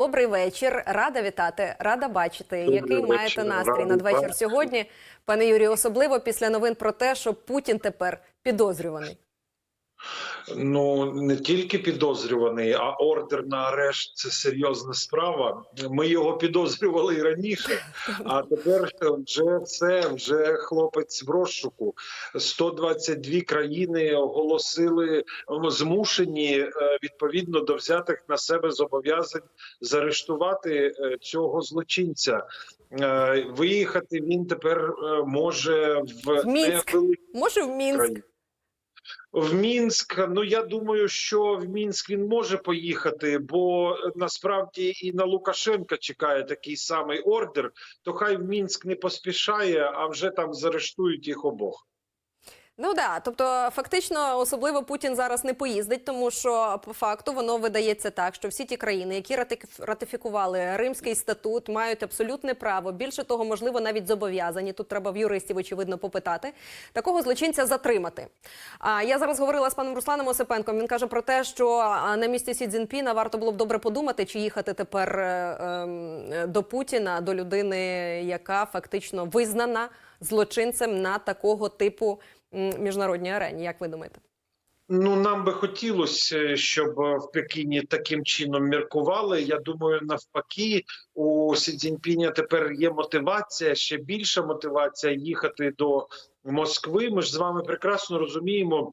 Добрий вечір, рада вітати, рада бачити. Добрий Який вечір, маєте настрій рада надвечір сьогодні, пане Юрію, особливо після новин про те, що Путін тепер підозрюваний. Ну не тільки підозрюваний, а ордер на арешт це серйозна справа. Ми його підозрювали і раніше, а тепер вже це вже хлопець в розшуку. 122 країни оголосили змушені е, відповідно до взятих на себе зобов'язань заарештувати е, цього злочинця. Е, Виїхати він тепер може в В Мінськ. Може, в Мінськ? В Мінськ, ну я думаю, що в Мінськ він може поїхати, бо насправді і на Лукашенка чекає такий самий ордер. То хай в Мінськ не поспішає, а вже там заарештують їх обох. Ну да, тобто фактично, особливо Путін зараз не поїздить, тому що по факту воно видається так, що всі ті країни, які ратиф- ратифікували Римський статут, мають абсолютне право. Більше того, можливо, навіть зобов'язані. Тут треба в юристів очевидно попитати такого злочинця затримати. А я зараз говорила з паном Русланом Осипенком. Він каже про те, що на місці Сі Цзіньпіна варто було б добре подумати, чи їхати тепер е, ем, до Путіна, до людини, яка фактично визнана злочинцем на такого типу міжнародній арені. Як ви думаєте? Ну нам би хотілося, щоб е, в Пекіні таким чином міркували. Я думаю, навпаки, у Сі Цзіньпіня тепер є мотивація, ще більша мотивація їхати до Москви. Ми ж з вами прекрасно розуміємо.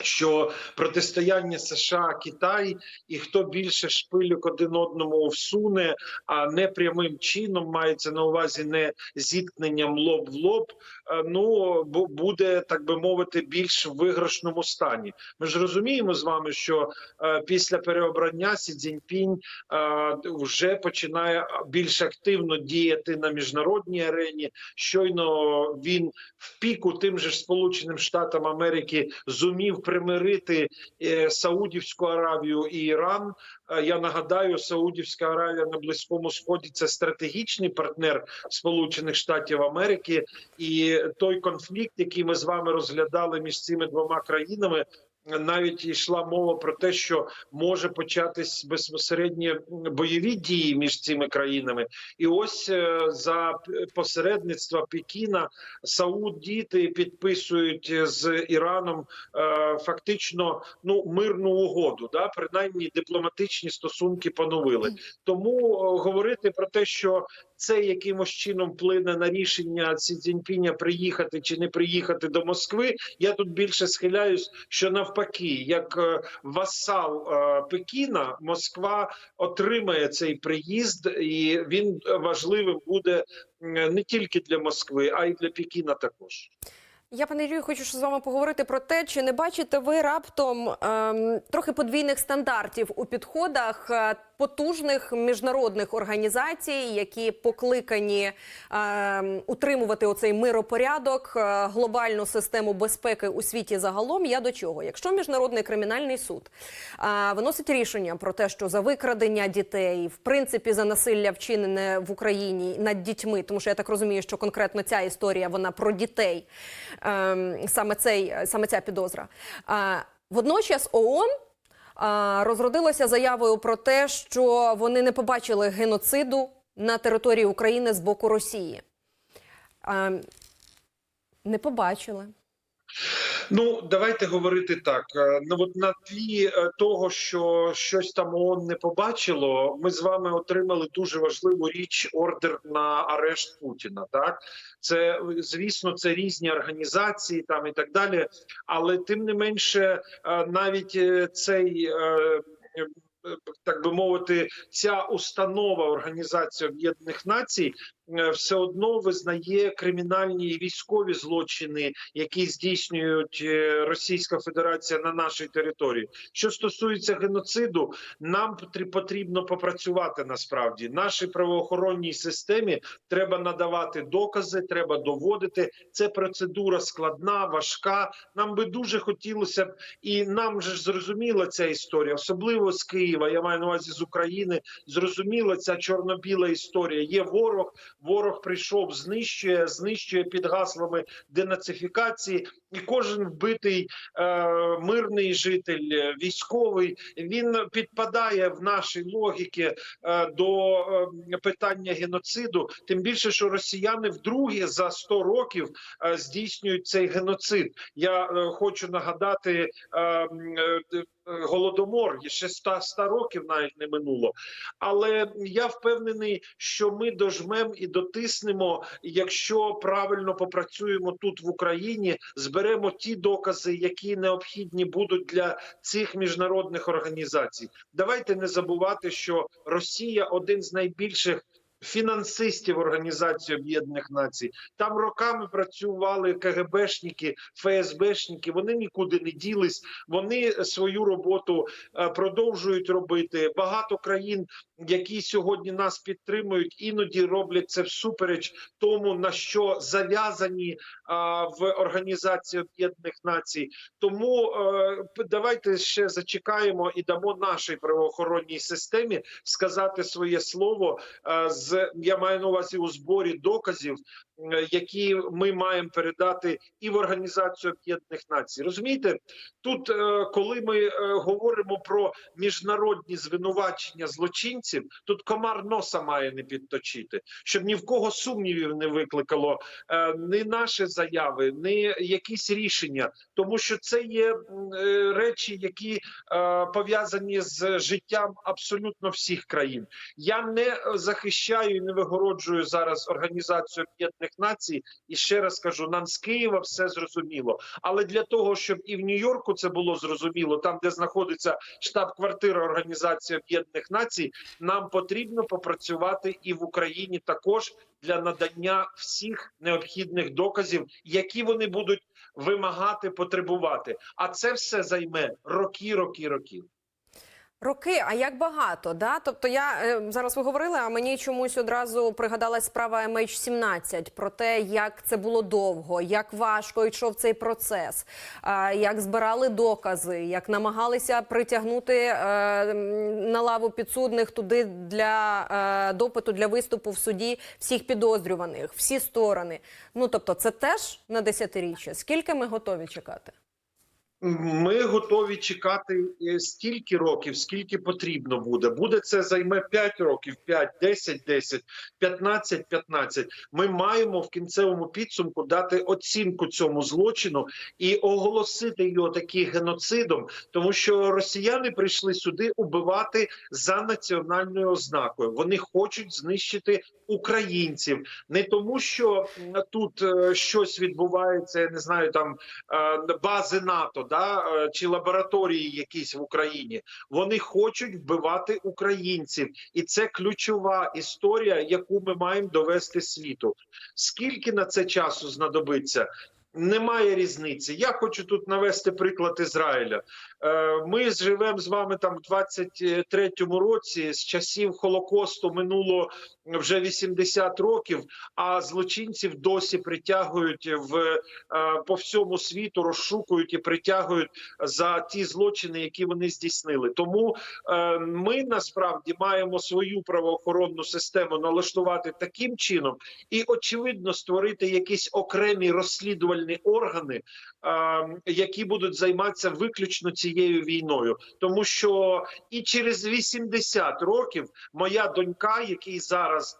Що протистояння США Китай і хто більше шпилюк один одному всуне, а не прямим чином мається на увазі не зіткненням лоб в лоб. е, Ну бу- буде так би мовити більш в виграшному стані. Ми ж розуміємо з вами, що е, після переобрання Сі Цзіньпінь е, вже починає більш активно діяти на міжнародній арені. Щойно він в піку тим же Сполученим Штатам Америки зумів примирити е, Саудівську Аравію і Іран. Е, Я нагадаю, Саудівська Аравія на Близькому Сході це стратегічний партнер Сполучених Штатів Америки, і той конфлікт, який ми з вами розглядали між цими двома країнами. Навіть йшла мова про те, що може початись безпосередньо бойові дії між цими країнами, і ось е, за посередництва Пекіна Саудіти підписують з Іраном е, фактично ну мирну угоду. Да, принаймні дипломатичні стосунки поновили. Тому е, говорити про те, що це якимось чином вплине на рішення Сі Цзіньпіня приїхати чи не приїхати до Москви. Я тут більше схиляюсь, що навпаки, як е, васал е, Пекіна, Москва отримає цей приїзд, і він важливим буде не тільки для Москви, а й для Пекіна також. Я, пане Юрію, хочу з вами поговорити про те, чи не бачите ви раптом ем, трохи подвійних стандартів у підходах е, потужних міжнародних організацій, які покликані ем, утримувати оцей миропорядок, е, глобальну систему безпеки у світі загалом. Я до чого? Якщо міжнародний кримінальний суд е, виносить рішення про те, що за викрадення дітей, в принципі, за насилля вчинене в Україні над дітьми, тому що я так розумію, що конкретно ця історія вона про дітей, ем, саме цей саме ця підозра. Е, водночас ООН розродилося заявою про те, що вони не побачили геноциду на території України з боку Росії. Не побачили. Ну давайте говорити так. Е, Ну от на тлі е, того, що щось там ООН не побачило, ми з вами отримали дуже важливу річ ордер на арешт Путіна. Так це звісно, це різні організації там і так далі. Але тим не менше, е, навіть цей. Так би мовити, ця установа Організації Об'єднаних Націй все одно визнає кримінальні і військові злочини, які здійснюють е, Російська Федерація на нашій території. Що стосується геноциду, нам потрібно попрацювати насправді. Нашій правоохоронній системі треба надавати докази, треба доводити. Це процедура складна, важка. Нам би дуже хотілося б, і нам же ж зрозуміла ця історія, особливо з Києва. Я маю на увазі з України. Зрозуміла ця чорно-біла історія. Є ворог. Ворог прийшов, знищує, знищує під гаслами денацифікації. І кожен вбитий е, мирний житель, е, військовий, він підпадає в наші логіки е, до е, питання геноциду. Тим більше, що росіяни вдруге за 100 років е, здійснюють цей геноцид. Я е, хочу нагадати. е, е, е, Голодомор ще 100, 100 років навіть не минуло, але я впевнений, що ми дожмем і дотиснемо, якщо правильно попрацюємо тут в Україні, зберемо ті докази, які необхідні будуть для цих міжнародних організацій. Давайте не забувати, що Росія один з найбільших. Фінансистів Організації Об'єднаних Націй там роками працювали КГБшники, ФСБшники. Вони нікуди не ділись. Вони свою роботу е, продовжують робити. Багато країн, які сьогодні нас підтримують, іноді роблять це всупереч тому, на що зав'язані в Організації Об'єднаних Націй. Тому е, давайте ще зачекаємо і дамо нашій правоохоронній системі сказати своє слово е, з я маю на увазі у зборі доказів, е, які ми маємо передати і в Організацію Об'єднаних Націй. Розумієте, тут, е, коли ми е, говоримо про міжнародні звинувачення злочинців, тут комар носа має не підточити, щоб ні в кого сумнівів не викликало ні наші заяви, ні якісь рішення, тому що це є речі, які пов'язані з життям абсолютно всіх країн. Я не е, захищаю і не вигороджую зараз організацію Об'єднаних Націй. І ще раз кажу, нам з Києва все зрозуміло. Але для того, щоб і в Нью-Йорку це було зрозуміло, там де знаходиться штаб-квартира Організації Об'єднаних Націй, нам потрібно попрацювати і в Україні також для надання всіх необхідних доказів, які вони будуть вимагати, потребувати. А це все займе роки, роки, роки. Роки, а як багато, да? Тобто я е, зараз ви говорили, а мені чомусь одразу пригадалась справа MH17 про те, як це було довго, як важко йшов цей процес, як збирали докази, як намагалися притягнути е, на лаву підсудних туди для е, допиту для виступу в суді всіх підозрюваних, всі сторони. Ну тобто, це теж на десятиріччя. Скільки ми готові чекати? Ми готові чекати е, стільки років, скільки потрібно буде. Буде це займе 5 років, 5, 10, 10, 15, 15. Ми маємо в кінцевому підсумку дати оцінку цьому злочину і оголосити його таки геноцидом, тому що росіяни прийшли сюди убивати за національною ознакою. Вони хочуть знищити українців не тому, що тут е, щось відбувається. Я не знаю, там е, бази НАТО, да е, чи лабораторії якісь в Україні. Вони хочуть вбивати українців, і це ключова історія, яку ми маємо довести світу. Скільки на це часу знадобиться? Немає різниці. Я хочу тут навести приклад Ізраїля. Е, Ми живемо з вами там в 23-му році. З часів Холокосту минуло вже 80 років, а злочинців досі притягують в е, по всьому світу, розшукують і притягують за ті злочини, які вони здійснили. Тому е, ми насправді маємо свою правоохоронну систему налаштувати таким чином, і очевидно створити якісь окремі розслідувальні органи, е, які будуть займатися виключно цією війною, тому що і через 80 років моя донька, який зараз.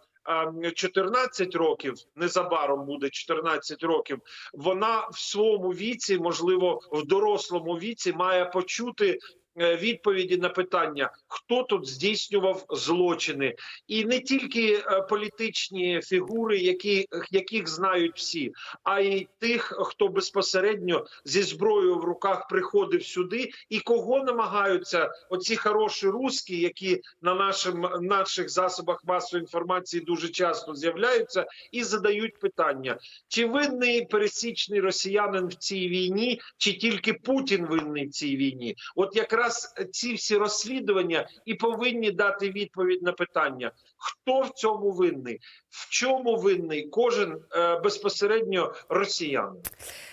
е, 14 років незабаром буде 14 років. Вона в своєму віці, можливо, в дорослому віці, має почути відповіді на питання, хто тут здійснював злочини, і не тільки е, політичні фігури, які яких знають всі, а й тих, хто безпосередньо зі зброєю в руках приходив сюди, і кого намагаються оці хороші русські, які на нашим наших засобах масової інформації дуже часто з'являються, і задають питання: чи винний пересічний росіянин в цій війні, чи тільки Путін винний в цій війні? От якраз ці всі розслідування і повинні дати відповідь на питання, хто в цьому винний, в чому винний кожен е, безпосередньо росіянин.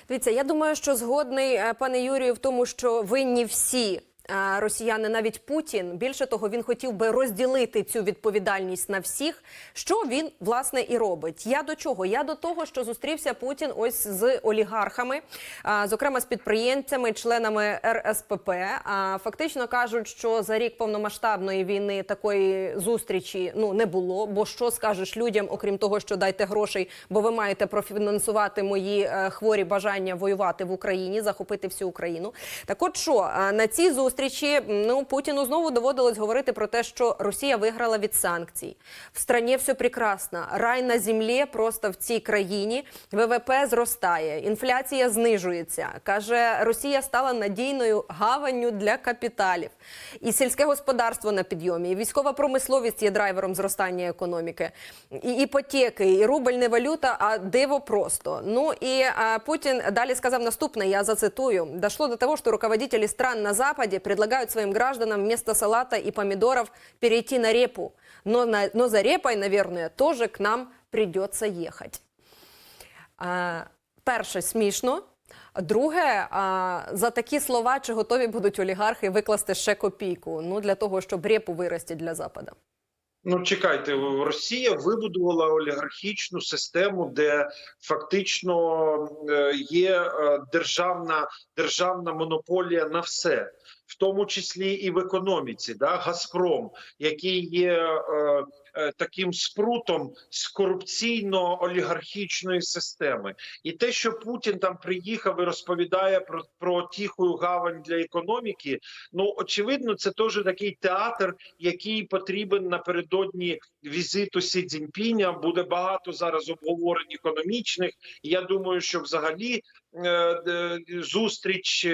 Дивіться, я думаю, що згодний е, пане Юрію в тому, що винні всі. Росіяни, навіть Путін. Більше того, він хотів би розділити цю відповідальність на всіх. Що він власне і робить? Я до чого? Я до того, що зустрівся Путін ось з олігархами, зокрема з підприємцями, членами РСПП. А фактично кажуть, що за рік повномасштабної війни такої зустрічі ну не було. Бо що скажеш людям, окрім того, що дайте грошей, бо ви маєте профінансувати мої е, хворі бажання воювати в Україні, захопити всю Україну. Так от що на цій зустрічі ну Путіну знову доводилось говорити про те, що Росія виграла від санкцій. В страні все прекрасно. Рай на землі просто в цій країні. ВВП зростає, інфляція знижується. Каже, Росія стала надійною гаванню для капіталів. І сільське господарство на підйомі, і військова промисловість є драйвером зростання економіки, і іпотеки, і рубль не валюта, а диво просто. Ну і а, Путін далі сказав наступне, я зацитую. Дошло до того, что руководители стран на Западе предлагают своим гражданам вместо салата и помидоров перейти на репу. Но, на, но за репой, наверное, тоже к нам придется ехать. А, перше, смішно. Друге, а, за такі слова, чи готові будуть олігархи викласти ще копійку? Ну, для того, щоб репу вирости для Запада. Ну, чекайте, Росія вибудувала олігархічну систему, де фактично е, є е, державна державна монополія на все, в тому числі і в економіці. Да? Газпром, який є е, е, таким спрутом з корупційно-олігархічної системи, і те, що Путін там приїхав і розповідає про, про тиху гавань для економіки, ну очевидно, це теж такий театр, який потрібен напередодні візиту Сі Цзіньпіня. Буде багато зараз обговорень економічних. Я думаю, що взагалі е, е, зустріч.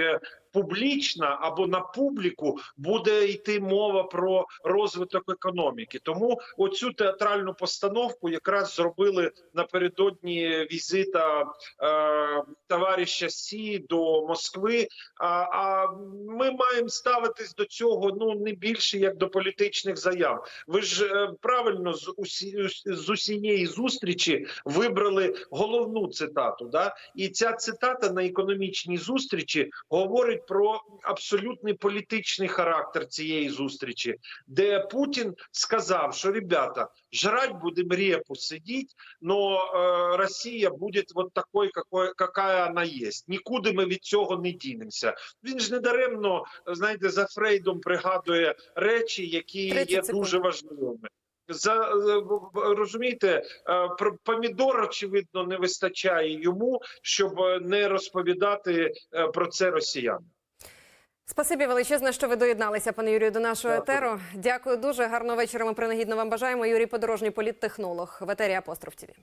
Публічна або на публіку буде йти мова про розвиток економіки. Тому оцю театральну постановку якраз зробили напередодні візита е, товариша Сі до Москви. А, а ми маємо ставитись до цього ну не більше як до політичних заяв. Ви ж е, правильно з усі з усієї зустрічі вибрали головну цитату. Да? І ця цитата на економічній зустрічі говорить про абсолютний політичний характер цієї зустрічі, де Путін сказав, що ребята, жрать будемо репу сидіть, но е, Росія буде вот такой, какой, какая вона є. Нікуди ми від цього не дінемося. Він ж не даремно, знаєте, за Фрейдом пригадує речі, які є дуже важливими. За розумієте, е, помідор очевидно не вистачає йому, щоб е, не розповідати е, про це росіянам. Спасибі величезне, що ви доєдналися, пане Юрію, до нашого Дякую. етеру. Дякую дуже. Гарного вечора. Ми принагідно вам бажаємо. Юрій Подорожній, політтехнолог в етері Апостроф ТІВІ.